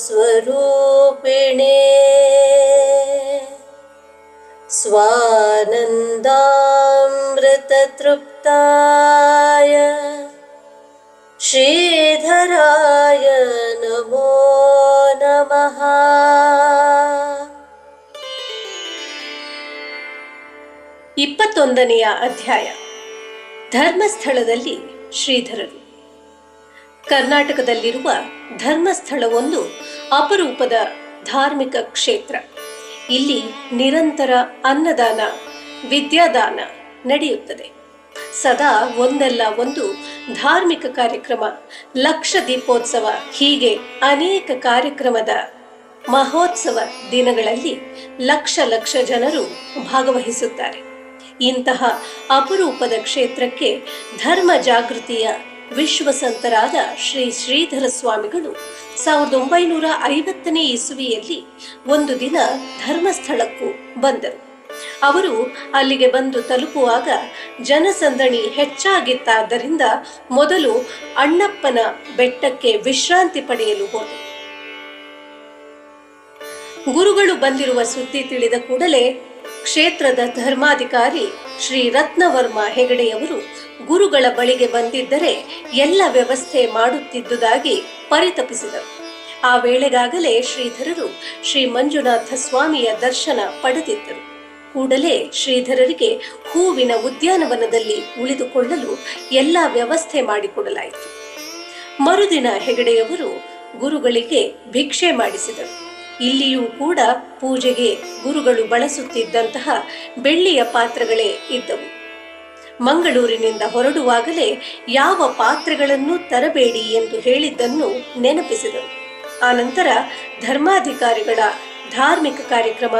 सत्यधर्मस्वरूपिणे स्वानन्दामृततृप्ताय श्रीधराय नमो नमः ಇಪ್ಪತ್ತೊಂದನೆಯ ಅಧ್ಯಾಯ ಧರ್ಮಸ್ಥಳದಲ್ಲಿ ಶ್ರೀಧರರು ಕರ್ನಾಟಕದಲ್ಲಿರುವ ಧರ್ಮಸ್ಥಳವೊಂದು ಅಪರೂಪದ ಧಾರ್ಮಿಕ ಕ್ಷೇತ್ರ. ಇಲ್ಲಿ ನಿರಂತರ ಅನ್ನದಾನ, ವಿದ್ಯಾದಾನ ನಡೆಯುತ್ತದೆ. ಸದಾ ಒಂದಲ್ಲ ಒಂದು ಧಾರ್ಮಿಕ ಕಾರ್ಯಕ್ರಮ, ಲಕ್ಷ ದೀಪೋತ್ಸವ, ಹೀಗೆ ಅನೇಕ ಕಾರ್ಯಕ್ರಮದ ಮಹೋತ್ಸವ ದಿನಗಳಲ್ಲಿ ಲಕ್ಷ ಲಕ್ಷ ಜನರು ಭಾಗವಹಿಸುತ್ತಾರೆ. ಇಂತಹ ಅಪರೂಪದ ಕ್ಷೇತ್ರಕ್ಕೆ ಧರ್ಮ ಜಾಗೃತಿಯ ವಿಶ್ವಸಂತರಾದ ಶ್ರೀ ಶ್ರೀಧರ ಸ್ವಾಮಿಗಳು ಸಾವಿರದ ಒಂಬೈನೂರ ಐವತ್ತನೇ ಇಸುವಿಯಲ್ಲಿ ಒಂದು ದಿನ ಧರ್ಮಸ್ಥಳಕ್ಕೂ ಬಂದರು. ಅವರು ಅಲ್ಲಿಗೆ ಬಂದು ತಲುಪುವಾಗ ಜನಸಂದಣಿ ಹೆಚ್ಚಾಗಿತ್ತಾದ್ದರಿಂದ ಮೊದಲು ಅಣ್ಣಪ್ಪನ ಬೆಟ್ಟಕ್ಕೆ ವಿಶ್ರಾಂತಿ ಪಡೆಯಲು ಹೋದರು ಗುರುಗಳು ಬಂದಿರುವ ಸುದ್ದಿ ತಿಳಿದ ಕೂಡಲೇ ಕ್ಷೇತ್ರದ ಧರ್ಮಾಧಿಕಾರಿ ಶ್ರೀ ರತ್ನವರ್ಮ ಹೆಗಡೆಯವರು ಗುರುಗಳ ಬಳಿಗೆ ಬಂದಿದ್ದರೆ ಎಲ್ಲ ವ್ಯವಸ್ಥೆ ಮಾಡುತ್ತಿದ್ದುದಾಗಿ ಪರಿತಪಿಸಿದರು. ಆ ವೇಳೆಗಾಗಲೇ ಶ್ರೀಧರರು ಶ್ರೀ ಮಂಜುನಾಥ ಸ್ವಾಮಿಯ ದರ್ಶನ ಪಡೆದಿದ್ದರು. ಕೂಡಲೇ ಶ್ರೀಧರರಿಗೆ ಹೂವಿನ ಉದ್ಯಾನವನದಲ್ಲಿ ಉಳಿದುಕೊಳ್ಳಲು ಎಲ್ಲ ವ್ಯವಸ್ಥೆ ಮಾಡಿಕೊಡಲಾಯಿತು. ಮರುದಿನ ಹೆಗಡೆಯವರು ಗುರುಗಳಿಗೆ ಭಿಕ್ಷೆ ಮಾಡಿಸಿದರು. ಇಲ್ಲಿಯೂ ಕೂಡ ಪೂಜೆಗೆ ಗುರುಗಳು ಬಳಸುತ್ತಿದ್ದಂತಹ ಬೆಳ್ಳಿಯ ಪಾತ್ರಗಳೇ ಇದ್ದವು. ಮಂಗಳೂರಿನಿಂದ ಹೊರಡುವಾಗಲೇ ಯಾವ ಪಾತ್ರೆಗಳನ್ನು ತರಬೇಡಿ ಎಂದು ಹೇಳಿದ್ದನ್ನು ನೆನಪಿಸಿದರು ಆನಂತರ ಧರ್ಮಾಧಿಕಾರಿಗಳ ಧಾರ್ಮಿಕ ಕಾರ್ಯಕ್ರಮ,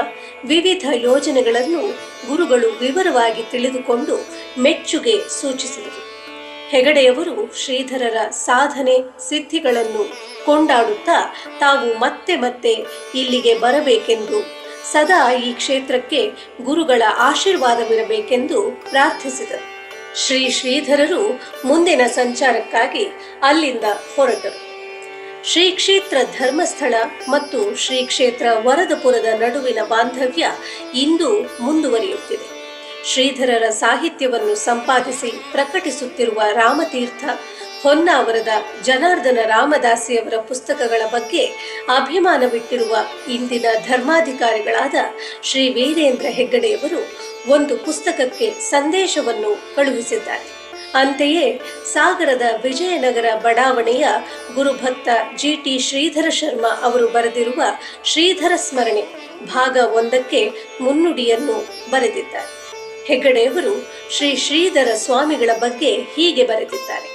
ವಿವಿಧ ಯೋಜನೆಗಳನ್ನು ಗುರುಗಳು ವಿವರವಾಗಿ ತಿಳಿದುಕೊಂಡು ಮೆಚ್ಚುಗೆ ಸೂಚಿಸಿದರು. ಹೆಗಡೆಯವರು ಶ್ರೀಧರರ ಸಾಧನೆ ಸಿದ್ಧಿಗಳನ್ನು ಕೊಂಡಾಡುತ್ತಾ ತಾವು ಮತ್ತೆ ಮತ್ತೆ ಇಲ್ಲಿಗೆ ಬರಬೇಕೆಂದು, ಸದಾ ಈ ಕ್ಷೇತ್ರಕ್ಕೆ ಗುರುಗಳ ಆಶೀರ್ವಾದವಿರಬೇಕೆಂದು ಪ್ರಾರ್ಥಿಸಿದರು. ಶ್ರೀ ಶ್ರೀಧರರು ಮುಂದಿನ ಸಂಚಾರಕ್ಕಾಗಿ ಅಲ್ಲಿಂದ ಹೊರಟರು. ಶ್ರೀ ಕ್ಷೇತ್ರ ಧರ್ಮಸ್ಥಳ ಮತ್ತು ಶ್ರೀ ಕ್ಷೇತ್ರ ವರದಪುರದ ನಡುವಿನ ಬಾಂಧವ್ಯ ಇಂದು ಮುಂದುವರಿಯುತ್ತಿದೆ. ಶ್ರೀಧರರ ಸಾಹಿತ್ಯವನ್ನು ಸಂಪಾದಿಸಿ ಪ್ರಕಟಿಸುತ್ತಿರುವ ರಾಮತೀರ್ಥ ಹೊನ್ನಾವರದ ಜನಾರ್ದನ ರಾಮದಾಸಿಯವರ ಪುಸ್ತಕಗಳ ಬಗ್ಗೆ ಅಭಿಮಾನವಿಟ್ಟಿರುವ ಇಂದಿನ ಧರ್ಮಾಧಿಕಾರಿಗಳಾದ ಶ್ರೀ ವೀರೇಂದ್ರ ಹೆಗ್ಗಡೆಯವರು ಒಂದು ಪುಸ್ತಕಕ್ಕೆ ಸಂದೇಶವನ್ನು ಕಳುಹಿಸಿದ್ದಾರೆ. ಅಂತೆಯೇ ಸಾಗರದ ವಿಜಯನಗರ ಬಡಾವಣೆಯ ಗುರುಭಕ್ತ ಜಿ. ಟಿ. ಶ್ರೀಧರ ಶರ್ಮಾ ಅವರು ಬರೆದಿರುವ ಶ್ರೀಧರ ಸ್ಮರಣೆ ಭಾಗ ಒಂದಕ್ಕೆ ಮುನ್ನುಡಿಯನ್ನು ಬರೆದಿದ್ದಾರೆ. ಹೆಗ್ಗಡೆಯವರು ಶ್ರೀ ಶ್ರೀಧರ ಸ್ವಾಮಿಗಳ ಬಗ್ಗೆ ಹೀಗೆ ಬರೆದಿದ್ದಾರೆ.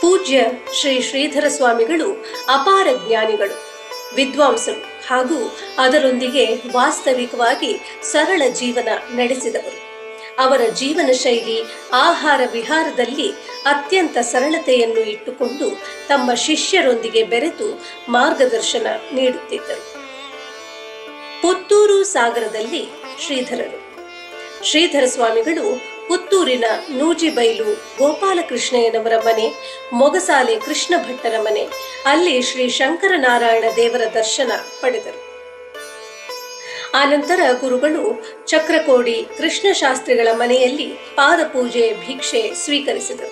ಪೂಜ್ಯ ಶ್ರೀ ಶ್ರೀಧರ ಸ್ವಾಮಿಗಳು ಅಪಾರ ಜ್ಞಾನಿಗಳು, ವಿದ್ವಾಂಸರು ಹಾಗೂ ಅದರೊಂದಿಗೆ ವಾಸ್ತವಿಕವಾಗಿ ಸರಳ ಜೀವನ ನಡೆಸಿದವರು. ಅವರ ಜೀವನ ಶೈಲಿ, ಆಹಾರ ವಿಹಾರದಲ್ಲಿ ಅತ್ಯಂತ ಸರಳತೆಯನ್ನು ಇಟ್ಟುಕೊಂಡು ತಮ್ಮ ಶಿಷ್ಯರೊಂದಿಗೆ ಬೆರೆತು ಮಾರ್ಗದರ್ಶನ ನೀಡುತ್ತಿದ್ದರು. ಪುತ್ತೂರು ಸಾಗರದಲ್ಲಿ ಶ್ರೀಧರರು ಶ್ರೀಧರ ಸ್ವಾಮಿಗಳು ಪುತ್ತೂರಿನ ನೂಜಿಬೈಲು ಗೋಪಾಲಕೃಷ್ಣಯ್ಯನವರ ಮನೆ, ಮೊಗಸಾಲೆ ಕೃಷ್ಣ ಭಟ್ಟರ ಮನೆ, ಅಲ್ಲಿ ಶ್ರೀ ಶಂಕರನಾರಾಯಣ ದೇವರ ದರ್ಶನ ಪಡೆದರು. ಆನಂತರ ಗುರುಗಳು ಚಕ್ರಕೋಡಿ ಕೃಷ್ಣಶಾಸ್ತ್ರಿಗಳ ಮನೆಯಲ್ಲಿ ಪಾದಪೂಜೆ ಭಿಕ್ಷೆ ಸ್ವೀಕರಿಸಿದರು.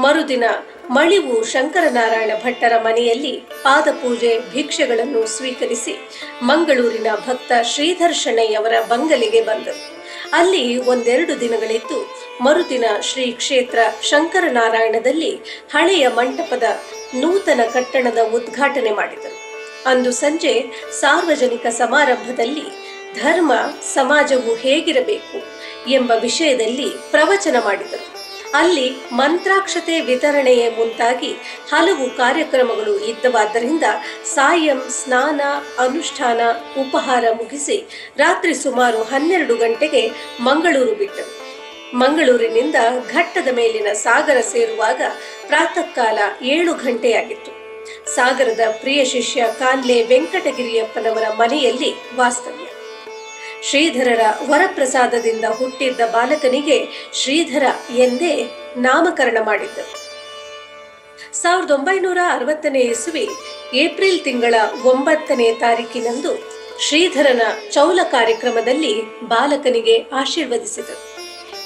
ಮರುದಿನ ಮಳಿವು ಶಂಕರನಾರಾಯಣ ಭಟ್ಟರ ಮನೆಯಲ್ಲಿ ಪಾದಪೂಜೆ ಭಿಕ್ಷೆಗಳನ್ನು ಸ್ವೀಕರಿಸಿ ಮಂಗಳೂರಿನ ಭಕ್ತ ಶ್ರೀಧರ್ ಅವರ ಬಂಗಲೆಗೆ ಬಂದರು. ಅಲ್ಲಿ ಒಂದೆರಡು ದಿನಗಳಿದ್ದು ಮರುದಿನ ಶ್ರೀ ಕ್ಷೇತ್ರ ಶಂಕರನಾರಾಯಣದಲ್ಲಿ ಹಳೆಯ ಮಂಟಪದ ನೂತನ ಕಟ್ಟಡದ ಉದ್ಘಾಟನೆ ಮಾಡಿದರು. ಅಂದು ಸಂಜೆ ಸಾರ್ವಜನಿಕ ಸಮಾರಂಭದಲ್ಲಿ ಧರ್ಮ, ಸಮಾಜವು ಹೇಗಿರಬೇಕು ಎಂಬ ವಿಷಯದಲ್ಲಿ ಪ್ರವಚನ ಮಾಡಿದರು. ಅಲ್ಲಿ ಮಂತ್ರಾಕ್ಷತೆ ವಿತರಣೆಯೇ ಮುಂತಾಗಿ ಹಲವು ಕಾರ್ಯಕ್ರಮಗಳು ಇದ್ದವಾದ್ದರಿಂದ ಸಾಯಂ ಸ್ನಾನ, ಅನುಷ್ಠಾನ, ಉಪಹಾರ ಮುಗಿಸಿ ರಾತ್ರಿ ಸುಮಾರು ಹನ್ನೆರಡು ಗಂಟೆಗೆ ಮಂಗಳೂರು ಬಿಟ್ಟರು. ಮಂಗಳೂರಿನಿಂದ ಘಟ್ಟದ ಮೇಲಿನ ಸಾಗರ ಸೇರುವಾಗ ಪ್ರಾತಃ ಕಾಲ ಏಳು ಗಂಟೆಯಾಗಿತ್ತು. ಸಾಗರದ ಪ್ರಿಯ ಶಿಷ್ಯ ಕಾನ್ಲೆ ವೆಂಕಟಗಿರಿಯಪ್ಪನವರ ಮನೆಯಲ್ಲಿ ವಾಸ್ತವ್ಯ. ಶ್ರೀಧರರ ವರಪ್ರಸಾದದಿಂದ ಹುಟ್ಟಿದ್ದ ಬಾಲಕನಿಗೆ ಶ್ರೀಧರ ಎಂದೇ ನಾಮಕರಣ ಮಾಡಿದ್ದರು. ಸಾವಿರದ ಒಂಬೈನೂರ ಅರವತ್ತನೇ ಇಸುವಿ ಏಪ್ರಿಲ್ ತಿಂಗಳ ಒಂಬತ್ತನೇ ತಾರೀಕಿನಂದು ಶ್ರೀಧರನ ಚೌಲ ಕಾರ್ಯಕ್ರಮದಲ್ಲಿ ಬಾಲಕನಿಗೆ ಆಶೀರ್ವದಿಸಿದರು.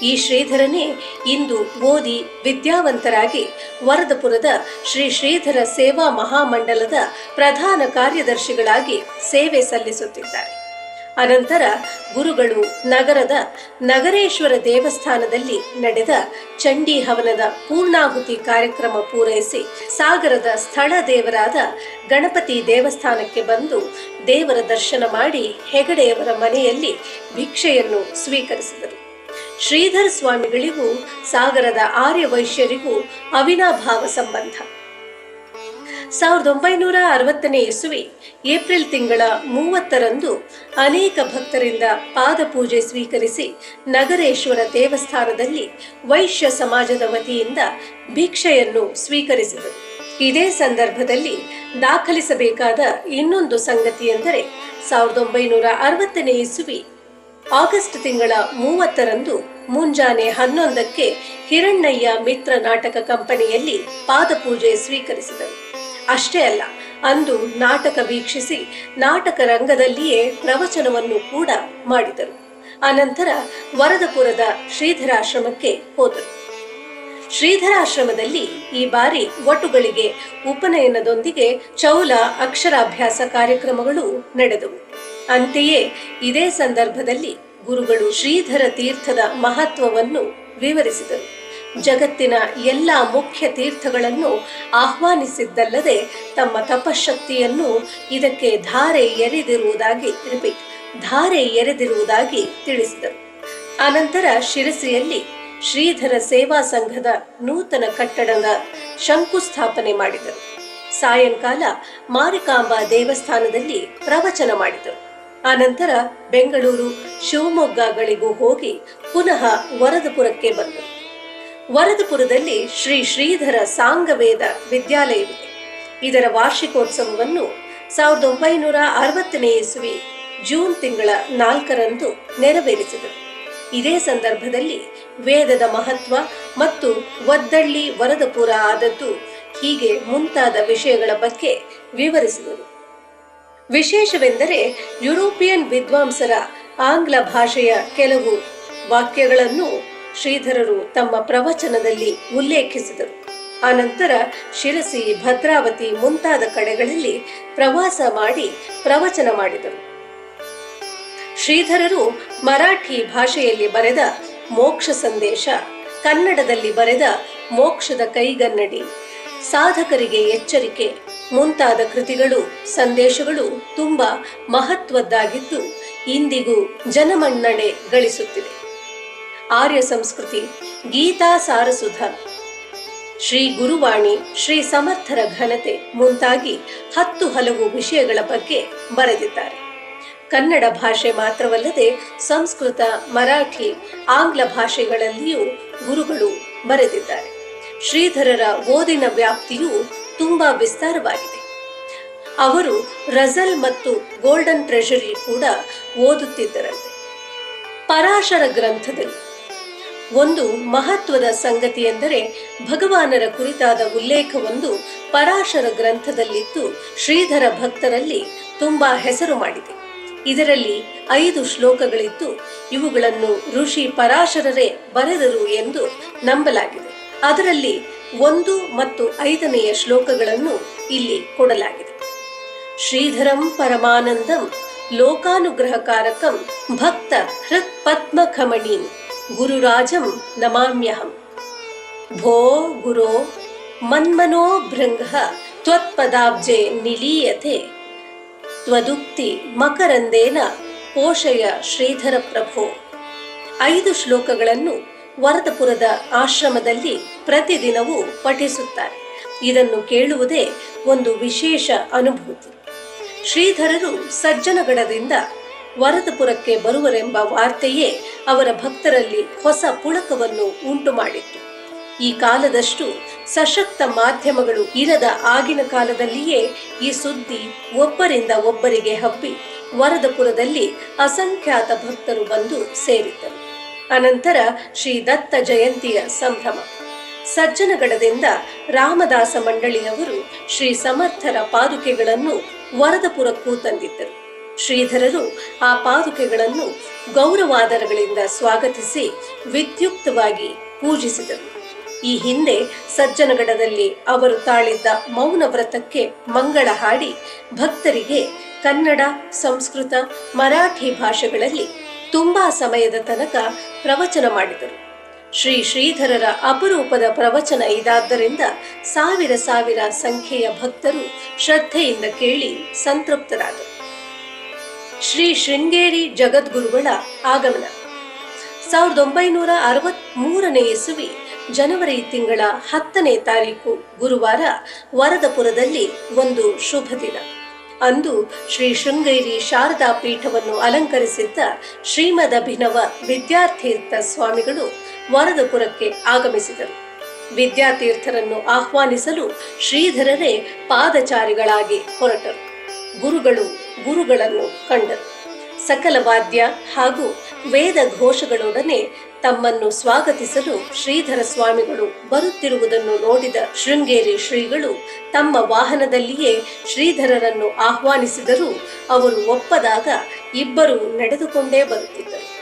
ಈ ಶ್ರೀಧರನೇ ಇಂದು ಓದಿ ವಿದ್ಯಾವಂತರಾಗಿ ವರದಪುರದ ಶ್ರೀ ಶ್ರೀಧರ ಸೇವಾ ಮಹಾಮಂಡಲದ ಪ್ರಧಾನ ಕಾರ್ಯದರ್ಶಿಗಳಾಗಿ ಸೇವೆ ಸಲ್ಲಿಸುತ್ತಿದ್ದಾರೆ. ಅನಂತರ ಗುರುಗಳು ನಗರದ ನಗರೇಶ್ವರ ದೇವಸ್ಥಾನದಲ್ಲಿ ನಡೆದ ಚಂಡಿ ಹವನದ ಪೂರ್ಣಾಹುತಿ ಕಾರ್ಯಕ್ರಮ ಪೂರೈಸಿ ಸಾಗರದ ಸ್ಥಳ ದೇವರಾದ ಗಣಪತಿ ದೇವಸ್ಥಾನಕ್ಕೆ ಬಂದು ದೇವರ ದರ್ಶನ ಮಾಡಿ ಹೆಗಡೆಯವರ ಮನೆಯಲ್ಲಿ ಭಿಕ್ಷೆಯನ್ನು ಸ್ವೀಕರಿಸಿದರು. ಶ್ರೀಧರ ಸ್ವಾಮಿಗಳಿಗೂ ಸಾಗರದ ಆರ್ಯ ವೈಶ್ಯರಿಗೂ ಅವಿನಾಭಾವ ಸಂಬಂಧ. ಸಾವಿರದ ಒಂಬೈನೂರ ಅರವತ್ತನೇ ಇಸುವಿ, ಏಪ್ರಿಲ್ ತಿಂಗಳ ಮೂವತ್ತರಂದು ಅನೇಕ ಭಕ್ತರಿಂದ ಪಾದಪೂಜೆ ಸ್ವೀಕರಿಸಿ ನಗರೇಶ್ವರ ದೇವಸ್ಥಾನದಲ್ಲಿ ವೈಶ್ಯ ಸಮಾಜದ ವತಿಯಿಂದ ಭಿಕ್ಷೆಯನ್ನು ಸ್ವೀಕರಿಸಿದರು. ಇದೇ ಸಂದರ್ಭದಲ್ಲಿ ದಾಖಲಿಸಬೇಕಾದ ಇನ್ನೊಂದು ಸಂಗತಿ ಎಂದರೆ, ಸಾವಿರದ ಒಂಬೈನೂರ ಅರವತ್ತನೇ ಇಸುವಿ ಆಗಸ್ಟ್ ತಿಂಗಳ ಮೂವತ್ತರಂದು ಮುಂಜಾನೆ ಹನ್ನೊಂದಕ್ಕೆ ಹಿರಣ್ಣಯ್ಯ ಮಿತ್ರ ನಾಟಕ ಕಂಪನಿಯಲ್ಲಿ ಪಾದಪೂಜೆ ಸ್ವೀಕರಿಸಿದರು. ಅಷ್ಟೇ ಅಲ್ಲ, ಅಂದು ನಾಟಕ ವೀಕ್ಷಿಸಿ ನಾಟಕ ರಂಗದಲ್ಲಿಯೇ ಪ್ರವಚನವನ್ನು ಕೂಡ ಮಾಡಿದರು. ಅನಂತರ ವರದಪುರದ ಶ್ರೀಧರಾಶ್ರಮಕ್ಕೆ ಹೋದರು. ಶ್ರೀಧರಾಶ್ರಮದಲ್ಲಿ ಈ ಬಾರಿ ಒಟುಗಳಿಗೆ ಉಪನಯನದೊಂದಿಗೆ ಚೌಲ ಅಕ್ಷರಾಭ್ಯಾಸ ಕಾರ್ಯಕ್ರಮಗಳು ನಡೆದವು. ಅಂತೆಯೇ ಇದೇ ಸಂದರ್ಭದಲ್ಲಿ ಗುರುಗಳು ಶ್ರೀಧರ ತೀರ್ಥದ ಮಹತ್ವವನ್ನು ವಿವರಿಸಿದರು. ಜಗತ್ತಿನ ಎಲ್ಲ ಮುಖ್ಯ ತೀರ್ಥಗಳನ್ನು ಆಹ್ವಾನಿಸಿದ್ದಲ್ಲದೆ ತಮ್ಮ ತಪಶಕ್ತಿಯನ್ನು ಇದಕ್ಕೆ ಧಾರೆ ಎರೆದಿರುವುದಾಗಿ ರಿಪೀಟ್, ಧಾರೆ ಎರೆದಿರುವುದಾಗಿ ತಿಳಿಸಿದರು. ಅನಂತರ ಶಿರಸಿಯಲ್ಲಿ ಶ್ರೀಧರ ಸೇವಾ ಸಂಘದ ನೂತನ ಕಟ್ಟಡದ ಶಂಕುಸ್ಥಾಪನೆ ಮಾಡಿದರು. ಸಾಯಂಕಾಲ ಮಾರಿಕಾಂಬಾ ದೇವಸ್ಥಾನದಲ್ಲಿ ಪ್ರವಚನ ಮಾಡಿದರು. ಅನಂತರ ಬೆಂಗಳೂರು ಶಿವಮೊಗ್ಗಗಳಿಗೂ ಹೋಗಿ ಪುನಃ ವರದಪುರಕ್ಕೆ ಬಂದರು. ವರದಪುರದಲ್ಲಿ ಶ್ರೀ ಶ್ರೀಧರ ಸಾಂಗವೇದ ವಿದ್ಯಾಲಯವಿದೆ. ಇದರ ವಾರ್ಷಿಕೋತ್ಸವವನ್ನು ಸಾವಿರದ ಒಂಬೈನೂರ ಅರವತ್ತನೇ ಇಸುವಿ ಜೂನ್ ತಿಂಗಳ ನಾಲ್ಕರಂದು ನೆರವೇರಿಸಿದರು. ಇದೇ ಸಂದರ್ಭದಲ್ಲಿ ವೇದದ ಮಹತ್ವ ಮತ್ತು ಒದ್ದಳ್ಳಿ ವರದಪುರ ಆದದ್ದು ಹೀಗೆ ಮುಂತಾದ ವಿಷಯಗಳ ಬಗ್ಗೆ ವಿವರಿಸಿದರು. ವಿಶೇಷವೆಂದರೆ ಯುರೋಪಿಯನ್ ವಿದ್ವಾಂಸರ ಆಂಗ್ಲ ಭಾಷೆಯ ಕೆಲವು ವಾಕ್ಯಗಳನ್ನು ಶ್ರೀಧರರು ತಮ್ಮ ಪ್ರವಚನದಲ್ಲಿ ಉಲ್ಲೇಖಿಸಿದರು. ಆನಂತರ ಶಿರಸಿ ಭದ್ರಾವತಿ ಮುಂತಾದ ಕಡೆಗಳಲ್ಲಿ ಪ್ರವಾಸ ಮಾಡಿ ಪ್ರವಚನ ಮಾಡಿದರು. ಶ್ರೀಧರರು ಮರಾಠಿ ಭಾಷೆಯಲ್ಲಿ ಬರೆದ ಮೋಕ್ಷ ಸಂದೇಶ, ಕನ್ನಡದಲ್ಲಿ ಬರೆದ ಮೋಕ್ಷದ ಕೈಗನ್ನಡಿ, ಸಾಧಕರಿಗೆ ಎಚ್ಚರಿಕೆ ಮುಂತಾದ ಕೃತಿಗಳು, ಸಂದೇಶಗಳು ತುಂಬಾ ಮಹತ್ವದ್ದಾಗಿದ್ದು ಇಂದಿಗೂ ಜನಮನ್ನಣೆ ಗಳಿಸುತ್ತಿದೆ. ಆರ್ಯ ಸಂಸ್ಕೃತಿ, ಗೀತಾ ಸಾರಸುಧ. ಶ್ರೀ ಗುರುವಾಣಿ, ಶ್ರೀ ಸಮರ್ಥರ ಘನತೆ ಮುಂತಾಗಿ ಹತ್ತು ಹಲವು ವಿಷಯಗಳ ಬಗ್ಗೆ ಬರೆದಿದ್ದಾರೆ. ಕನ್ನಡ ಭಾಷೆ ಮಾತ್ರವಲ್ಲದೆ ಸಂಸ್ಕೃತ, ಮರಾಠಿ, ಆಂಗ್ಲ ಭಾಷೆಗಳಲ್ಲಿಯೂ ಗುರುಗಳು ಬರೆದಿದ್ದಾರೆ. ಶ್ರೀಧರರ ಓದಿನ ವ್ಯಾಪ್ತಿಯು ತುಂಬಾ ವಿಸ್ತಾರವಾಗಿದೆ. ಅವರು ರಜಲ್ ಮತ್ತು ಗೋಲ್ಡನ್ ಟ್ರೆಷರಿ ಕೂಡ ಓದುತ್ತಿದ್ದರಂತೆ. ಪರಾಶರ ಗ್ರಂಥದಲ್ಲಿ ಒಂದು ಮಹತ್ವದ ಸಂಗತಿ ಎಂದರೆ ಭಗವಾನರ ಕುರಿತಾದ ಉಲ್ಲೇಖವೊಂದು ಪರಾಶರ ಗ್ರಂಥದಲ್ಲಿದ್ದು ಶ್ರೀಧರ ಭಕ್ತರಲ್ಲಿ ತುಂಬಾ ಹೆಸರು ಮಾಡಿದೆ. ಇದರಲ್ಲಿ ಐದು ಶ್ಲೋಕಗಳಿದ್ದು ಇವುಗಳನ್ನು ಋಷಿ ಪರಾಶರರೇ ಬರೆದರು ಎಂದು ನಂಬಲಾಗಿದೆ. ಅದರಲ್ಲಿ ಒಂದು ಮತ್ತು ಐದನೆಯ ಶ್ಲೋಕಗಳನ್ನು ಇಲ್ಲಿ ಕೊಡಲಾಗಿದೆ. ಶ್ರೀಧರಂ ಪರಮಾನಂದಂ ಲೋಕಾನುಗ್ರಹಕಾರಕಂ ಭಕ್ತ ಹೃತ್ ಪದ್ಮ ಖಮಣೀಂ ಗುರುರಾಜಂ ನಮಾಮ್ಯಹಂ ಭೋ ಗುರೋ ಮನ್ಮನೋ ಭೃಂಗ ತ್ವತ್ಪದಾಬ್ಜೆ ನಿಲೀಯತೆ ತ್ವದುಕ್ತಿ ಮಕರಂದೇನ ಪೋಷಯ ಶ್ರೀಧರ ಪ್ರಭೋ ಐದು ಶ್ಲೋಕಗಳನ್ನು ವರದಪುರದ ಆಶ್ರಮದಲ್ಲಿ ಪ್ರತಿದಿನವೂ ಪಠಿಸುತ್ತಾರೆ. ಇದನ್ನು ಕೇಳುವುದೇ ಒಂದು ವಿಶೇಷ ಅನುಭೂತಿ. ಶ್ರೀಧರರು ಸಜ್ಜನಗಡದಿಂದ ವರದಪುರಕ್ಕೆ ಬರುವರೆಂಬ ವಾರ್ತೆಯೇ ಅವರ ಭಕ್ತರಲ್ಲಿ ಹೊಸ ಪುಳಕವನ್ನು ಉಂಟು ಮಾಡಿತ್ತು ಈ ಕಾಲದಷ್ಟು ಸಶಕ್ತ ಮಾಧ್ಯಮಗಳು ಇರದ ಆಗಿನ ಕಾಲದಲ್ಲಿಯೇ ಈ ಸುದ್ದಿ ಒಬ್ಬರಿಂದ ಒಬ್ಬರಿಗೆ ಹಬ್ಬಿ ವರದಪುರದಲ್ಲಿ ಅಸಂಖ್ಯಾತ ಭಕ್ತರು ಬಂದು ಸೇರಿದ್ದರು. ಅನಂತರ ಶ್ರೀ ದತ್ತ ಜಯಂತಿಯ ಸಂಭ್ರಮ. ಸಜ್ಜನಗಡದಿಂದ ರಾಮದಾಸ ಮಂಡಳಿಯವರು ಶ್ರೀ ಸಮರ್ಥರ ಪಾದುಕೆಗಳನ್ನು ವರದಪುರಕ್ಕೂ ತಂದಿದ್ದರು. ಶ್ರೀಧರರು ಆ ಪಾದುಕೆಗಳನ್ನು ಗೌರವಾದರಗಳಿಂದ ಸ್ವಾಗತಿಸಿ ವಿದ್ಯುಕ್ತವಾಗಿ ಪೂಜಿಸಿದರು. ಈ ಹಿಂದೆ ಸಜ್ಜನಗಡದಲ್ಲಿ ಅವರು ತಾಳಿದ್ದ ಮೌನ ವ್ರತಕ್ಕೆ ಮಂಗಳ ಹಾಡಿ ಭಕ್ತರಿಗೆ ಕನ್ನಡ, ಸಂಸ್ಕೃತ, ಮರಾಠಿ ಭಾಷೆಗಳಲ್ಲಿ ತುಂಬಾ ಸಮಯದ ತನಕ ಪ್ರವಚನ ಮಾಡಿದರು. ಶ್ರೀ ಶ್ರೀಧರರ ಅಪರೂಪದ ಪ್ರವಚನ ಇದಾದ್ದರಿಂದ ಸಾವಿರ ಸಾವಿರ ಸಂಖ್ಯೆಯ ಭಕ್ತರು ಶ್ರದ್ಧೆಯಿಂದ ಕೇಳಿ ಸಂತೃಪ್ತರಾದರು. ಶ್ರೀ ಶೃಂಗೇರಿ ಜಗದ್ಗುರುಗಳ ಆಗಮನ. ಸಾವಿರದ ಒಂಬೈನೂರ ಅರವತ್ ಮೂರನೇ ಇಸುವಿ ಜನವರಿ ತಿಂಗಳ ಹತ್ತನೇ ತಾರೀಕು ಗುರುವಾರ ವರದಪುರದಲ್ಲಿ ಒಂದು ಶುಭ ದಿನ. ಅಂದು ಶ್ರೀ ಶೃಂಗೇರಿ ಶಾರದಾ ಪೀಠವನ್ನು ಅಲಂಕರಿಸಿದ್ದ ಶ್ರೀಮದ್ ಅಭಿನವ ವಿದ್ಯಾರ್ಥೀರ್ಥ ಸ್ವಾಮಿಗಳು ವರದಪುರಕ್ಕೆ ಆಗಮಿಸಿದರು. ವಿದ್ಯಾತೀರ್ಥರನ್ನು ಆಹ್ವಾನಿಸಲು ಶ್ರೀಧರರೇ ಪಾದಚಾರಿಗಳಾಗಿ ಹೊರಟರು. ಗುರುಗಳು ಗುರುಗಳನ್ನು ಕಂಡರು ಸಕಲ ವಾದ್ಯ ಹಾಗೂ ವೇದ ಘೋಷಗಳೊಡನೆ ತಮ್ಮನ್ನು ಸ್ವಾಗತಿಸಲು ಶ್ರೀಧರ ಸ್ವಾಮಿಗಳು ಬರುತ್ತಿರುವುದನ್ನು ನೋಡಿದ ಶೃಂಗೇರಿ ಶ್ರೀಗಳು ತಮ್ಮ ವಾಹನದಲ್ಲಿಯೇ ಶ್ರೀಧರರನ್ನು ಆಹ್ವಾನಿಸಿದರೂ ಅವರು ಒಪ್ಪದಾಗ ಇಬ್ಬರು ನಡೆದುಕೊಂಡೇ ಬರುತ್ತಿದ್ದರು.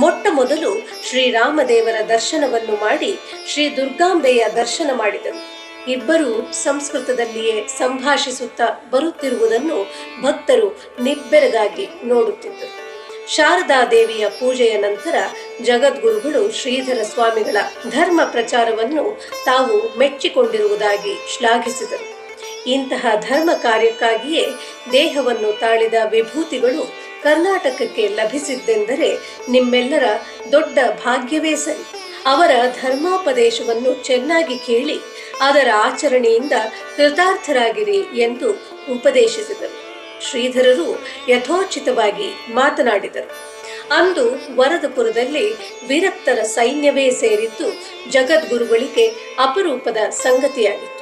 ಮೊಟ್ಟ ಮೊದಲು ಶ್ರೀರಾಮದೇವರ ದರ್ಶನವನ್ನು ಮಾಡಿ ಶ್ರೀ ದುರ್ಗಾಂಬೆಯ ದರ್ಶನ ಮಾಡಿದರು. ಇಬ್ಬರು ಸಂಸ್ಕೃತದಲ್ಲಿಯೇ ಸಂಭಾಷಿಸುತ್ತಾ ಬರುತ್ತಿರುವುದನ್ನು ಭಕ್ತರು ನಿಬ್ಬೆರಗಾಗಿ ನೋಡುತ್ತಿದ್ದರು. ಶಾರದಾ ದೇವಿಯ ಪೂಜೆಯ ನಂತರ ಜಗದ್ಗುರುಗಳು ಶ್ರೀಧರ ಸ್ವಾಮಿಗಳ ಧರ್ಮ ಪ್ರಚಾರವನ್ನು ತಾವು ಮೆಚ್ಚಿಕೊಂಡಿರುವುದಾಗಿ ಶ್ಲಾಘಿಸಿದರು. ಇಂತಹ ಧರ್ಮ ಕಾರ್ಯಕ್ಕಾಗಿಯೇ ದೇಹವನ್ನು ತಾಳಿದ ವಿಭೂತಿಗಳು ಕರ್ನಾಟಕಕ್ಕೆ ಲಭಿಸಿದ್ದೆಂದರೆ ನಿಮ್ಮೆಲ್ಲರ ದೊಡ್ಡ ಭಾಗ್ಯವೇ ಸರಿ. ಅವರ ಧರ್ಮೋಪದೇಶವನ್ನು ಚೆನ್ನಾಗಿ ಕೇಳಿ ಅದರ ಆಚರಣೆಯಿಂದ ಕೃತಾರ್ಥರಾಗಿರಿ ಎಂದು ಉಪದೇಶಿಸಿದರು. ಶ್ರೀಧರರು ಯಥೋಚಿತವಾಗಿ ಮಾತನಾಡಿದರು. ಅಂದು ವರದಪುರದಲ್ಲಿ ವಿರಕ್ತರ ಸೈನ್ಯವೇ ಸೇರಿದ್ದು ಜಗದ್ಗುರುಗಳಿಗೆ ಅಪರೂಪದ ಸಂಗತಿಯಾಗಿತ್ತು.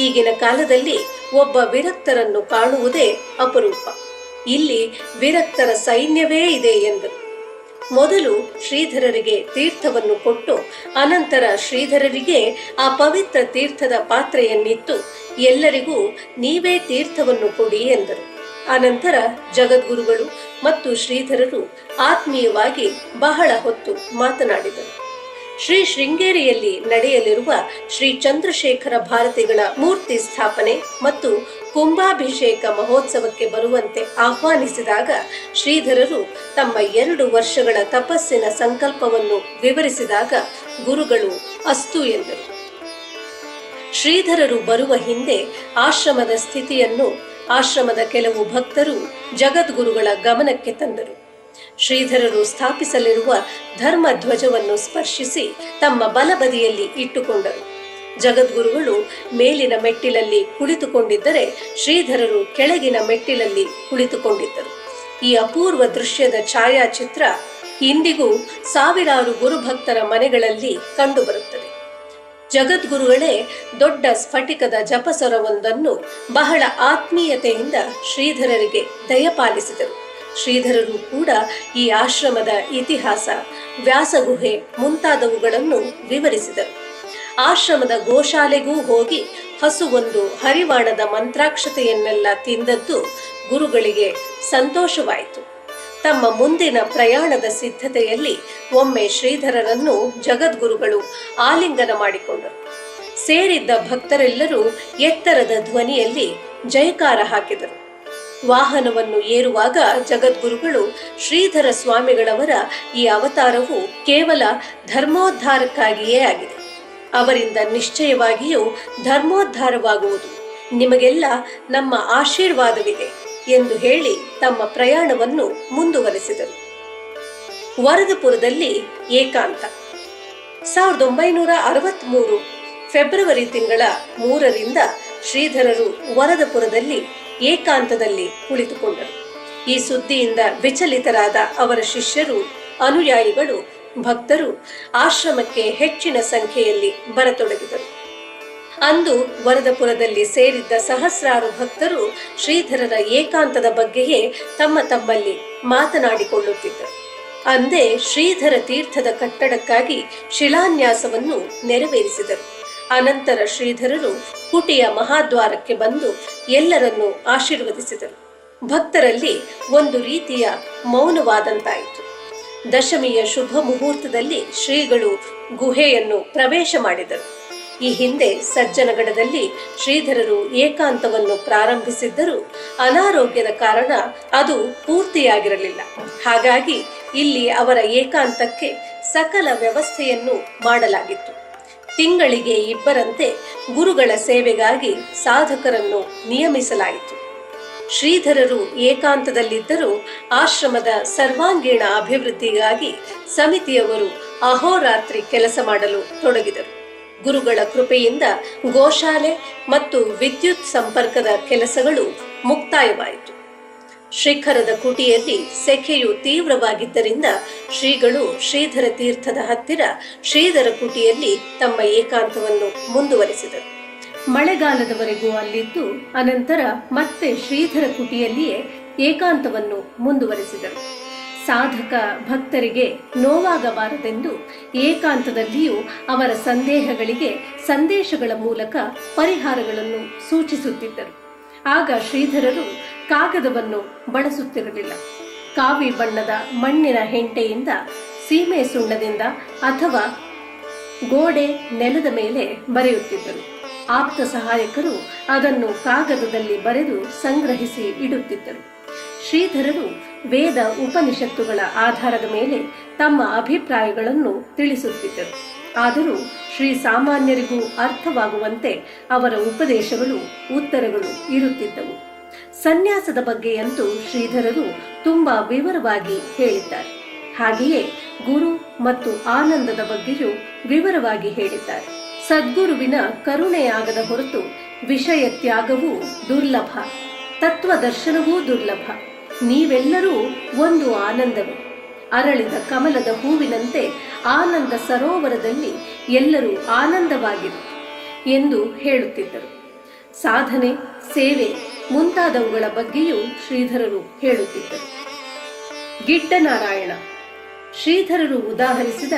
ಈಗಿನ ಕಾಲದಲ್ಲಿ ಒಬ್ಬ ವಿರಕ್ತರನ್ನು ಕಾಣುವುದೇ ಅಪರೂಪ. ಇಲ್ಲಿ ವಿರಕ್ತರ ಸೈನ್ಯವೇ ಇದೆ ಎಂದರು. ಮೊದಲು ಶ್ರೀಧರರಿಗೆ ತೀರ್ಥವನ್ನು ಕೊಟ್ಟು ಅನಂತರ ಶ್ರೀಧರರಿಗೆ ಆ ಪವಿತ್ರ ತೀರ್ಥದ ಪಾತ್ರೆಯನ್ನಿತ್ತು. ಎಲ್ಲರಿಗೂ ನೀವೇ ತೀರ್ಥವನ್ನು ಕೊಡಿ ಎಂದರು. ಅನಂತರ ಜಗದ್ಗುರುಗಳು ಮತ್ತು ಶ್ರೀಧರರು ಆತ್ಮೀಯವಾಗಿ ಬಹಳ ಹೊತ್ತು ಮಾತನಾಡಿದರು. ಶ್ರೀ ಶೃಂಗೇರಿಯಲ್ಲಿ ನಡೆಯಲಿರುವ ಶ್ರೀ ಚಂದ್ರಶೇಖರ ಭಾರತಿಗಳ ಮೂರ್ತಿ ಸ್ಥಾಪನೆ ಮತ್ತು ಕುಂಭಾಭಿಷೇಕ ಮಹೋತ್ಸವಕ್ಕೆ ಬರುವಂತೆ ಆಹ್ವಾನಿಸಿದಾಗ ಶ್ರೀಧರರು ತಮ್ಮ ಎರಡು ವರ್ಷಗಳ ತಪಸ್ಸಿನ ಸಂಕಲ್ಪವನ್ನು ವಿವರಿಸಿದಾಗ ಗುರುಗಳು ಅಸ್ತು ಎಂದರು. ಶ್ರೀಧರರು ಬರುವ ಹಿಂದೆ ಆಶ್ರಮದ ಸ್ಥಿತಿಯನ್ನು ಆಶ್ರಮದ ಕೆಲವು ಭಕ್ತರು ಜಗದ್ಗುರುಗಳ ಗಮನಕ್ಕೆ ತಂದರು. ಶ್ರೀಧರರು ಸ್ಥಾಪಿಸಲಿರುವ ಧರ್ಮ ಧ್ವಜವನ್ನು ಸ್ಪರ್ಶಿಸಿ ತಮ್ಮ ಬಲಬದಿಯಲ್ಲಿ ಇಟ್ಟುಕೊಂಡರು. ಜಗದ್ಗುರುಗಳು ಮೇಲಿನ ಮೆಟ್ಟಿಲಲ್ಲಿ ಕುಳಿತುಕೊಂಡಿದ್ದರೆ ಶ್ರೀಧರರು ಕೆಳಗಿನ ಮೆಟ್ಟಿಲಲ್ಲಿ ಕುಳಿತುಕೊಂಡಿದ್ದರು. ಈ ಅಪೂರ್ವ ದೃಶ್ಯದ ಛಾಯಾಚಿತ್ರ ಇಂದಿಗೂ ಸಾವಿರಾರು ಗುರುಭಕ್ತರ ಮನೆಗಳಲ್ಲಿ ಕಂಡುಬರುತ್ತದೆ. ಜಗದ್ಗುರುಗಳೇ ದೊಡ್ಡ ಸ್ಫಟಿಕದ ಜಪಸರವೊಂದನ್ನು ಬಹಳ ಆತ್ಮೀಯತೆಯಿಂದ ಶ್ರೀಧರರಿಗೆ ದಯಪಾಲಿಸಿದರು. ಶ್ರೀಧರರು ಕೂಡ ಈ ಆಶ್ರಮದ ಇತಿಹಾಸ, ವ್ಯಾಸಗುಹೆ ಮುಂತಾದವುಗಳನ್ನು ವಿವರಿಸಿದರು. ಆಶ್ರಮದ ಗೋಶಾಲೆಗೂ ಹೋಗಿ ಹಸುವೊಂದು ಹರಿವಾಣದ ಮಂತ್ರಾಕ್ಷತೆಯನ್ನೆಲ್ಲ ತಿಂದದ್ದು ಗುರುಗಳಿಗೆ ಸಂತೋಷವಾಯಿತು. ತಮ್ಮ ಮುಂದಿನ ಪ್ರಯಾಣದ ಸಿದ್ಧತೆಯಲ್ಲಿ ಒಮ್ಮೆ ಶ್ರೀಧರರನ್ನು ಜಗದ್ಗುರುಗಳು ಆಲಿಂಗನ ಮಾಡಿಕೊಂಡರು. ಸೇರಿದ್ದ ಭಕ್ತರೆಲ್ಲರೂ ಎತ್ತರದ ಧ್ವನಿಯಲ್ಲಿ ಜಯಕಾರ ಹಾಕಿದರು. ವಾಹನವನ್ನು ಏರುವಾಗ ಜಗದ್ಗುರುಗಳು ಶ್ರೀಧರ ಸ್ವಾಮಿಗಳವರ ಈ ಅವತಾರವು ಕೇವಲ ಧರ್ಮೋದ್ಧಾರಕ್ಕಾಗಿಯೇ ಆಗಿದೆ. ಅವರಿಂದ ನಿಶ್ಚಯವಾಗಿಯೂ ಧರ್ಮೋದ್ಧಾರವಾಗುವುದು. ನಿಮಗೆಲ್ಲ ನಮ್ಮ ಆಶೀರ್ವಾದವಿದೆ ಎಂದು ಹೇಳಿ ತಮ್ಮ ಪ್ರಯಾಣವನ್ನು ಮುಂದುವರೆಸಿದರು. ವರದಪುರದಲ್ಲಿ ಏಕಾಂತ. ಸಾವಿರದ ಒಂಬೈನೂರ ಅರವತ್ತ್ಮೂರು ಫೆಬ್ರವರಿ ತಿಂಗಳ ಮೂರರಿಂದ ಶ್ರೀಧರರು ವರದಪುರದಲ್ಲಿ ಏಕಾಂತದಲ್ಲಿ ಕುಳಿತುಕೊಂಡರು. ಈ ಸುದ್ದಿಯಿಂದ ವಿಚಲಿತರಾದ ಅವರ ಶಿಷ್ಯರು, ಅನುಯಾಯಿಗಳು ಭಕ್ತರು ಆಶ್ರಮಕ್ಕೆ ಹೆಚ್ಚಿನ ಸಂಖ್ಯೆಯಲ್ಲಿ ಬರತೊಡಗಿದರು. ಅಂದು ವರದಪುರದಲ್ಲಿ ಸೇರಿದ್ದ ಸಹಸ್ರಾರು ಭಕ್ತರು ಶ್ರೀಧರರ ಏಕಾಂತದ ಬಗ್ಗೆಯೇ ತಮ್ಮ ತಮ್ಮಲ್ಲಿ ಮಾತನಾಡಿಕೊಳ್ಳುತ್ತಿದ್ದರು. ಅಂದೇ ಶ್ರೀಧರ ತೀರ್ಥದ ಕಟ್ಟಡಕ್ಕಾಗಿ ಶಿಲಾನ್ಯಾಸವನ್ನು ನೆರವೇರಿಸಿದರು. ಅನಂತರ ಶ್ರೀಧರರು ಕುಟಿಯ ಮಹಾದ್ವಾರಕ್ಕೆ ಬಂದು ಎಲ್ಲರನ್ನೂ ಆಶೀರ್ವದಿಸಿದರು. ಭಕ್ತರಲ್ಲಿ ಒಂದು ರೀತಿಯ ಮೌನವಾದಂತಾಯಿತು. ದಶಮಿಯ ಶುಭ ಮುಹೂರ್ತದಲ್ಲಿ ಶ್ರೀಗಳು ಗುಹೆಯನ್ನು ಪ್ರವೇಶ ಮಾಡಿದರು. ಈ ಹಿಂದೆ ಸಜ್ಜನಗಡದಲ್ಲಿ ಶ್ರೀಧರರು ಏಕಾಂತವನ್ನು ಪ್ರಾರಂಭಿಸಿದ್ದರೂ ಅನಾರೋಗ್ಯದ ಕಾರಣ ಅದು ಪೂರ್ತಿಯಾಗಿರಲಿಲ್ಲ. ಹಾಗಾಗಿ ಇಲ್ಲಿ ಅವರ ಏಕಾಂತಕ್ಕೆ ಸಕಲ ವ್ಯವಸ್ಥೆಯನ್ನು ಮಾಡಲಾಗಿತ್ತು. ತಿಂಗಳಿಗೆ ಇಬ್ಬರಂತೆ ಗುರುಗಳ ಸೇವೆಗಾಗಿ ಸಾಧಕರನ್ನು ನಿಯಮಿಸಲಾಯಿತು. ಶ್ರೀಧರರು ಏಕಾಂತದಲ್ಲಿದ್ದರೂ ಆಶ್ರಮದ ಸರ್ವಾಂಗೀಣ ಅಭಿವೃದ್ಧಿಗಾಗಿ ಸಮಿತಿಯವರು ಅಹೋರಾತ್ರಿ ಕೆಲಸ ಮಾಡಲು ತೊಡಗಿದರು. ಗುರುಗಳ ಕೃಪೆಯಿಂದ ಗೋಶಾಲೆ ಮತ್ತು ವಿದ್ಯುತ್ ಸಂಪರ್ಕದ ಕೆಲಸಗಳು ಮುಕ್ತಾಯವಾಯಿತು. ಶಿಖರದ ಕುಟಿಯಲ್ಲಿ ಸೆಖೆಯು ತೀವ್ರವಾಗಿದ್ದರಿಂದ ಶ್ರೀಗಳು ಶ್ರೀಧರ ತೀರ್ಥದ ಹತ್ತಿರ ಶ್ರೀಧರ ಕುಟಿಯಲ್ಲಿ ತಮ್ಮ ಏಕಾಂತವನ್ನು ಮುಂದುವರಿಸಿದರು. ಮಳೆಗಾಲದವರೆಗೂ ಅಲ್ಲಿದ್ದು ಅನಂತರ ಮತ್ತೆ ಶ್ರೀಧರ ಕುಟಿಯಲ್ಲಿಯೇ ಏಕಾಂತವನ್ನು ಮುಂದುವರಿಸಿದರು. ಸಾಧಕ ಭಕ್ತರಿಗೆ ನೋವಾಗಬಾರದೆಂದು ಏಕಾಂತದಲ್ಲಿಯೂ ಅವರ ಸಂದೇಹಗಳಿಗೆ ಸಂದೇಶಗಳ ಮೂಲಕ ಪರಿಹಾರಗಳನ್ನು ಸೂಚಿಸುತ್ತಿದ್ದರು. ಆಗ ಶ್ರೀಧರರು ಕಾಗದವನ್ನು ಬಳಸುತ್ತಿರಲಿಲ್ಲ. ಕಾವಿ ಬಣ್ಣದ ಮಣ್ಣಿನ ಹೆಂಟೆಯಿಂದ ಸೀಮೆ ಸುಣ್ಣದಿಂದ ಅಥವಾ ಗೋಡೆ ನೆಲದ ಮೇಲೆ ಬರೆಯುತ್ತಿದ್ದರು. ಆಪ್ತ ಸಹಾಯಕರು ಅದನ್ನು ಕಾಗದದಲ್ಲಿ ಬರೆದು ಸಂಗ್ರಹಿಸಿ ಇಡುತ್ತಿದ್ದರು. ಶ್ರೀಧರರು ವೇದ ಉಪನಿಷತ್ತುಗಳ ಆಧಾರದ ಮೇಲೆ ತಮ್ಮ ಅಭಿಪ್ರಾಯಗಳನ್ನು ತಿಳಿಸುತ್ತಿದ್ದರು. ಆದರೂ ಶ್ರೀ ಸಾಮಾನ್ಯರಿಗೂ ಅರ್ಥವಾಗುವಂತೆ ಅವರ ಉಪದೇಶಗಳು, ಉತ್ತರಗಳು ಇರುತ್ತಿದ್ದವು. ಸನ್ಯಾಸದ ಬಗ್ಗೆಯಂತೂ ಶ್ರೀಧರರು ತುಂಬಾ ವಿವರವಾಗಿ ಹೇಳಿದ್ದಾರೆ. ಹಾಗೆಯೇ ಗುರು ಮತ್ತು ಆನಂದದ ಬಗ್ಗೆಯೂ ವಿವರವಾಗಿ ಹೇಳಿದ್ದಾರೆ. ಸದ್ಗುರುವಿನ ಕರುಣೆಯಾಗದ ಹೊರತು ವಿಷಯ ತ್ಯಾಗವೂ ದುರ್ಲಭ, ತತ್ವದರ್ಶನವೂ ದುರ್ಲಭ. ನೀವೆಲ್ಲರೂ ಒಂದು ಆನಂದವೇ. ಅರಳಿದ ಕಮಲದ ಹೂವಿನಂತೆ ಆನಂದ ಸರೋವರದಲ್ಲಿ ಎಲ್ಲರೂ ಆನಂದವಾಗಿರು ಎಂದು ಹೇಳುತ್ತಿದ್ದರು. ಸಾಧನೆ, ಸೇವೆ ಮುಂತಾದವುಗಳ ಬಗ್ಗೆಯೂ ಶ್ರೀಧರರು ಹೇಳುತ್ತಿದ್ದರು. ಗಿಡ್ಡನಾರಾಯಣ, ಶ್ರೀಧರರು ಉದಾಹರಿಸಿದ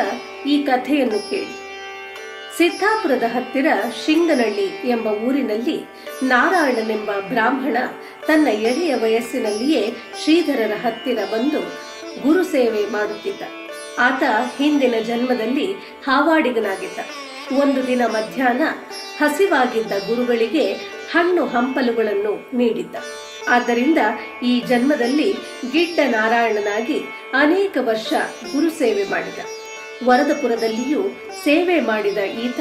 ಈ ಕಥೆಯನ್ನು ಕೇಳಿ. ಸಿದ್ದಾಪುರದ ಹತ್ತಿರ ಶಿಂಗನಳ್ಳಿ ಎಂಬ ಊರಿನಲ್ಲಿ ನಾರಾಯಣನೆಂಬ ಬ್ರಾಹ್ಮಣ ತನ್ನ ಎಳೆಯ ವಯಸ್ಸಿನಲ್ಲಿಯೇ ಶ್ರೀಧರರ ಹತ್ತಿರ ಬಂದು ಗುರು ಸೇವೆ ಮಾಡುತ್ತಿದ್ದ. ಆತ ಹಿಂದಿನ ಜನ್ಮದಲ್ಲಿ ಹಾವಾಡಿಗನಾಗಿದ್ದ. ಒಂದು ದಿನ ಮಧ್ಯಾಹ್ನ ಹಸಿವಾಗಿದ್ದ ಗುರುಗಳಿಗೆ ಹಣ್ಣು ಹಂಪಲುಗಳನ್ನು ನೀಡಿದ್ದ. ಆದ್ದರಿಂದ ಈ ಜನ್ಮದಲ್ಲಿ ಗಿಡ್ಡ ನಾರಾಯಣನಾಗಿ ಅನೇಕ ವರ್ಷ ಗುರು ಸೇವೆ ಮಾಡಿದ. ವರದಪುರದಲ್ಲಿಯೂ ಸೇವೆ ಮಾಡಿದ ಈತ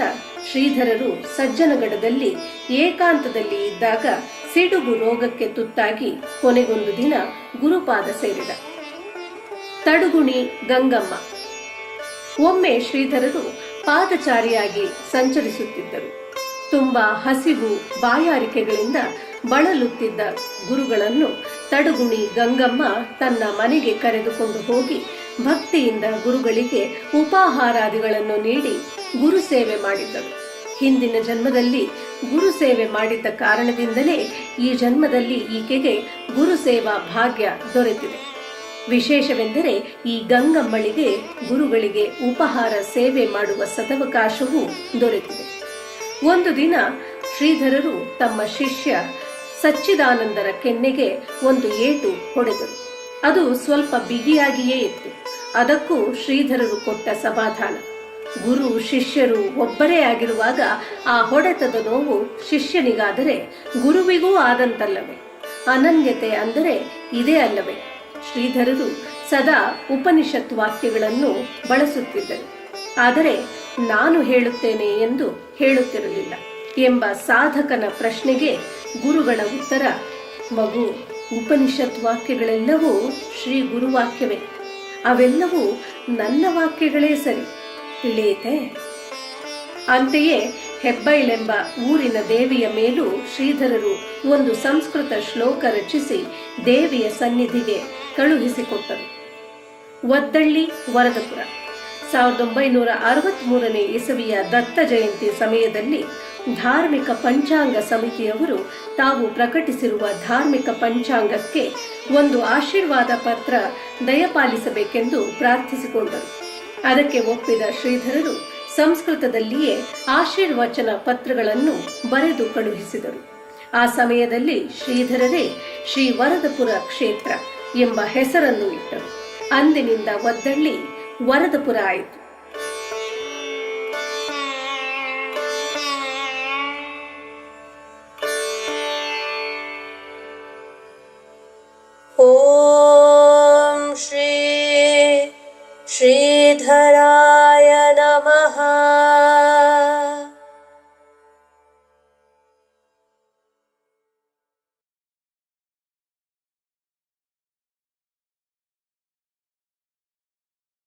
ಶ್ರೀಧರರು ಸಜ್ಜನಗಡದಲ್ಲಿ ಏಕಾಂತದಲ್ಲಿ ಇದ್ದಾಗ ಸಿಡುಗು ರೋಗಕ್ಕೆ ತುತ್ತಾಗಿ ಕೊನೆಗೊಂದು ದಿನ ಗುರುಪಾದ ಸೇರಿದ. ತಡುಗುಣಿ ಗಂಗಮ್ಮ. ಒಮ್ಮೆ ಶ್ರೀಧರರು ಪಾದಚಾರಿಯಾಗಿ ಸಂಚರಿಸುತ್ತಿದ್ದರು. ತುಂಬಾ ಹಸಿವು ಬಾಯಾರಿಕೆಗಳಿಂದ ಬಳಲುತ್ತಿದ್ದ ಗುರುಗಳನ್ನು ತಡುಗುಣಿ ಗಂಗಮ್ಮ ತನ್ನ ಮನೆಗೆ ಕರೆದುಕೊಂಡು ಹೋಗಿ ಭಕ್ತಿಯಿಂದ ಗುರುಗಳಿಗೆ ಉಪಾಹಾರಾದಿಗಳನ್ನು ನೀಡಿ ಗುರು ಸೇವೆ ಮಾಡಿದ್ದರು ಹಿಂದಿನ ಜನ್ಮದಲ್ಲಿ ಗುರು ಸೇವೆ ಮಾಡಿದ್ದ ಕಾರಣದಿಂದಲೇ ಈ ಜನ್ಮದಲ್ಲಿ ಈಕೆಗೆ ಗುರು ಸೇವಾ ಭಾಗ್ಯ ದೊರೆತಿದೆ. ವಿಶೇಷವೆಂದರೆ ಈ ಗಂಗಮ್ಮಳಿಗೆ ಗುರುಗಳಿಗೆ ಉಪಹಾರ ಸೇವೆ ಮಾಡುವ ಸದವಕಾಶವೂ ದೊರೆತಿದೆ. ಒಂದು ದಿನ ಶ್ರೀಧರರು ತಮ್ಮ ಶಿಷ್ಯ ಸಚ್ಚಿದಾನಂದರ ಕೆನ್ನೆಗೆ ಒಂದು ಏಟು ಹೊಡೆದರು. ಅದು ಸ್ವಲ್ಪ ಬಿಗಿಯಾಗಿಯೇ ಇತ್ತು. ಅದಕ್ಕೂ ಶ್ರೀಧರರು ಕೊಟ್ಟ ಸಮಾಧಾನ. ಗುರು, ಶಿಷ್ಯರು ಒಬ್ಬರೇ ಆಗಿರುವಾಗ ಆ ಹೊಡೆತದ ನೋವು ಶಿಷ್ಯನಿಗಾದರೆ ಗುರುವಿಗೂ ಆದಂತಲ್ಲವೇ? ಅನನ್ಯತೆ ಅಂದರೆ ಇದೇ ಅಲ್ಲವೇ? ಶ್ರೀಧರರು ಸದಾ ಉಪನಿಷತ್ ವಾಕ್ಯಗಳನ್ನು ಬಳಸುತ್ತಿದ್ದರು. ಆದರೆ ನಾನು ಹೇಳುತ್ತೇನೆ ಎಂದು ಹೇಳುತ್ತಿರಲಿಲ್ಲ ಎಂಬ ಸಾಧಕನ ಪ್ರಶ್ನೆಗೆ ಗುರುಗಳ ಉತ್ತರ, ಮಗು, ಉಪನಿಷತ್ ವಾಕ್ಯಗಳೆಲ್ಲವೂ ಶ್ರೀ ಗುರುವಾಕ್ಯವೇ. ಅವೆಲ್ಲವೂ ನನ್ನ ವಾಕ್ಯಗಳೇ ಸರಿ. ತಿಳಿಯಿತೆ ಅಂತೆಯೇ ಹೆಬ್ಬೈಲೆಂಬ ಊರಿನ ದೇವಿಯ ಮೇಲೂ ಶ್ರೀಧರರು ಒಂದು ಸಂಸ್ಕೃತ ಶ್ಲೋಕ ರಚಿಸಿ ದೇವಿಯ ಸನ್ನಿಧಿಗೆ ಕಳುಹಿಸಿಕೊಟ್ಟರು. ವದ್ದಳ್ಳಿ ವರದಪುರ. ಸಾವಿರದ ಒಂಬೈನೂರ ಅರವತ್ಮೂರನೇ ಇಸವಿಯ ದತ್ತ ಜಯಂತಿ ಸಮಯದಲ್ಲಿ ಧಾರ್ಮಿಕ ಪಂಚಾಂಗ ಸಮಿತಿಯವರು ತಾವು ಪ್ರಕಟಿಸಿರುವ ಧಾರ್ಮಿಕ ಪಂಚಾಂಗಕ್ಕೆ ಒಂದು ಆಶೀರ್ವಾದ ಪತ್ರ ದಯಪಾಲಿಸಬೇಕೆಂದು ಪ್ರಾರ್ಥಿಸಿಕೊಂಡರು. ಅದಕ್ಕೆ ಒಪ್ಪಿದ ಶ್ರೀಧರರು ಸಂಸ್ಕೃತದಲ್ಲಿಯೇ ಆಶೀರ್ವಚನ ಪತ್ರಗಳನ್ನು ಬರೆದು ಕಳುಹಿಸಿದರು. ಆ ಸಮಯದಲ್ಲಿ ಶ್ರೀಧರರೇ ಶ್ರೀ ವರದಪುರ ಕ್ಷೇತ್ರ ಎಂಬ ಹೆಸರನ್ನು ಇಟ್ಟರು. ಅಂದಿನಿಂದ ಒದ್ದಳ್ಳಿ ವರದಪುರ ಆಯಿತು.